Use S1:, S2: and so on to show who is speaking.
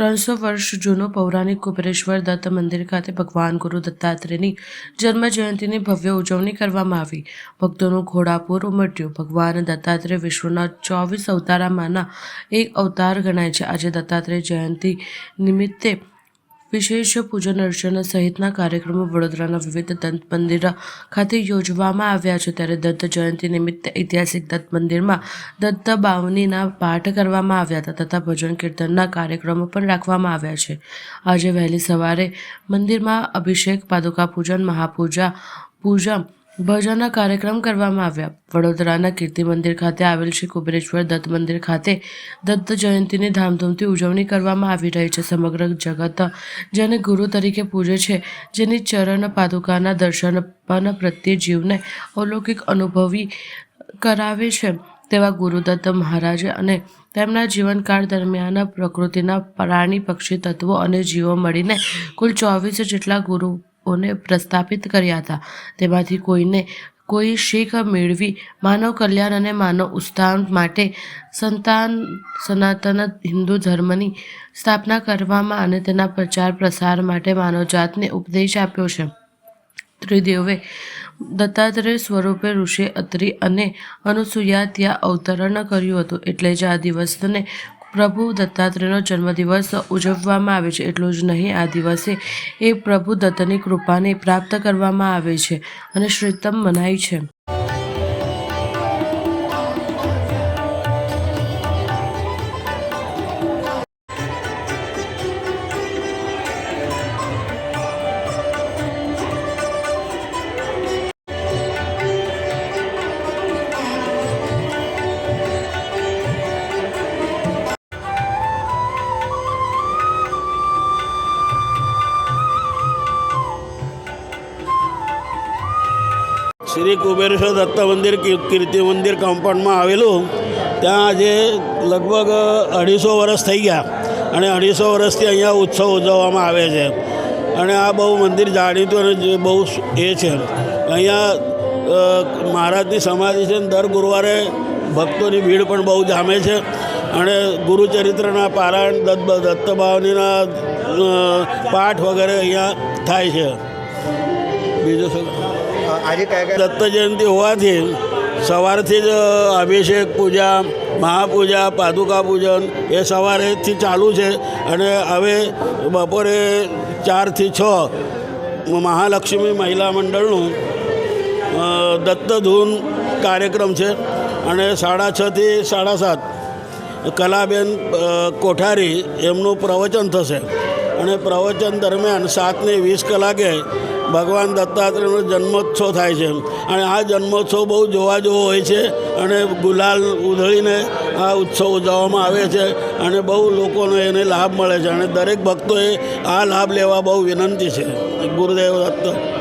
S1: ત્રણસો વર્ષ જૂનો પૌરાણિક કુબેરેશ્વર દત્ત મંદિર ખાતે ભગવાન ગુરુ દત્તાત્રેયની જન્મ જયંતિની ભવ્ય ઉજવણી કરવામાં આવી. ભક્તોનું ઘોડાપુર ઉમટ્યું. ભગવાન દત્તાત્રેય વિશ્વના ચોવીસ અવતારામાંના એક અવતાર ગણાય છે. આજે દત્તાત્રેય જયંતિ નિમિત્તે વિશેષ પૂજન અર્ચના સહિતના કાર્યક્રમો વડોદરાના વિવિધ દંત મંદિર ખાતે યોજવામાં આવ્યા છે. ત્યારે દત્ત જયંતિ નિમિત્તે ઐતિહાસિક દત્ત મંદિરમાં દત્ત બાવનીના પાઠ કરવામાં આવ્યા હતા તથા ભજન કીર્તનના કાર્યક્રમો પણ રાખવામાં આવ્યા છે. આજે વહેલી સવારે મંદિરમાં અભિષેક, પાદુકા પૂજન, મહાપૂજા પૂજા ભજનના કાર્યક્રમ કરવામાં આવ્યા. વડોદરાના કીર્તિ મંદિર ખાતે આવેલ શ્રી કુબેરેશ્વર દત્ત મંદિર ખાતે દત્ત જયંતિની ધામધૂમથી ઉજવણી કરવામાં આવી રહી છે. સમગ્ર જગત જેને ગુરુ તરીકે પૂજે છે, જેની ચરણ પાદુકાના દર્શન પણ પ્રત્યે જીવને અલૌકિક અનુભવી કરાવે છે, તેવા ગુરુદત્ત મહારાજ અને તેમના જીવનકાળ દરમિયાન પ્રકૃતિના પ્રાણી, પક્ષી, તત્વો અને જીવો મળીને કુલ ચોવીસ જેટલા ગુરુઓને પ્રસ્થાપિત કર્યા હતા. તેમાંથી કોઈને કોઈ શીખ મેળવી માનવ કલ્યાણ અને માનવ ઉત્થાન માટે સંતાન, સનાતન, હિન્દુ ધર્મની સ્થાપના કરવામાં અને તેના પ્રચાર પ્રસાર માટે માનવજાતને ઉપદેશ આપ્યો છે. ત્રિદેવે દત્તાત્રેય સ્વરૂપે ઋષિ, અત્રિ અને અનુસૂયા ત્યાં અવતરણ કર્યું હતું. એટલે જ આ દિવસને પ્રભુ દત્તાત્રેયનો જન્મદિવસ ઉજવવામાં આવે છે. એટલું જ નહીં, આ દિવસે એ પ્રભુ દત્તની કૃપાને પ્રાપ્ત કરવામાં આવે છે અને શ્રીતમ મનાય છે.
S2: શ્રી કુબેરેશ્વર દત્ત મંદિર કીર્તિ મંદિર કમ્પાઉન્ડમાં આવેલું. ત્યાં આજે લગભગ અઢીસો વર્ષ થઈ ગયા અને અઢીસો વર્ષથી અહીંયા ઉત્સવ ઉજવવામાં આવે છે. અને આ બહુ મંદિર જાણીતું અને જે બહુ એ છે. અહીંયા મહારાજની સમાધિ છે દર ગુરુવારે ભક્તોની ભીડ પણ બહુ જામે છે. અને ગુરુચરિત્રના પારાયણ દત્ત દત્તભાવનીના પાઠ વગેરે અહીંયા થાય છે. બીજું શું?
S3: આજે કયા
S2: દત્ત જયંતિ હોવાથી સવારથી જ અભિષેક પૂજા, મહાપૂજા, પાદુકા પૂજન એ સવારેથી ચાલુ છે. અને હવે બપોરે ચારથી છ મહાલક્ષ્મી મહિલા મંડળનું દત્તધૂન કાર્યક્રમ છે. અને સાડા છથી સાડા સાત કલાબેન કોઠારી એમનું પ્રવચન થશે. અને પ્રવચન દરમિયાન સાતને વીસ કલાકે ભગવાન દત્તાત્રેયનો જન્મોત્સવ થાય છે. અને આ જન્મોત્સવ બહુ જોવા જેવો હોય છે અને ગુલાલ ઉધળીને આ ઉત્સવ ઉજવવામાં આવે છે અને બહુ લોકોને એને લાભ મળે છે અને દરેક ભક્તોએ આ લાભ લેવા બહુ વિનંતી છે. ગુરુદેવ દત્ત.